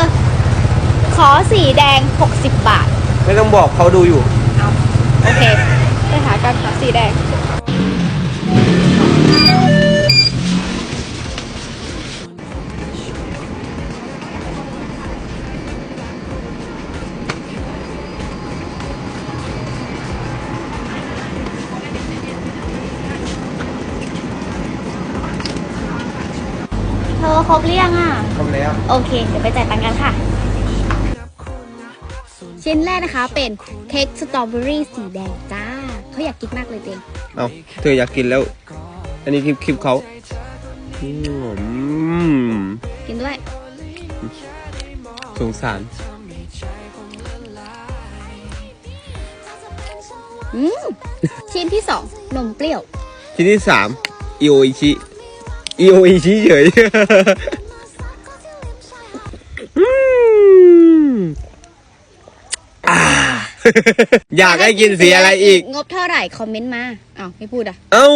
อ ขอสีแดง 60 บาท ไม่ต้องบอกเขาดูอยู่ เอา โอเค ไปหากันค่ะสีแดง ธอครบหรือยังอะ ครบแล้ว โอเค เดี๋ยวไปจ่ายตังค์กันค่ะ ชิ้นแรกนะคะเป็นเค้กสตรอเบอรี่สีแดงจ้า เขาอยากกินมากเลยเต็งเอาเธออยากกินแล้ว อันนี้คลิปคลิปเขาอืมกินด้วย สงสาร อืม ชิ้นที่สองนมเปรี้ยว ชิ้นที่สามอิโออิชิ อิโออิชิเฉยอืมอ่าอยากให้กินสีอะไรอีก งบเท่าไหร่ คอมเมนต์มา อ้าว ไม่พูดอะ เอ้า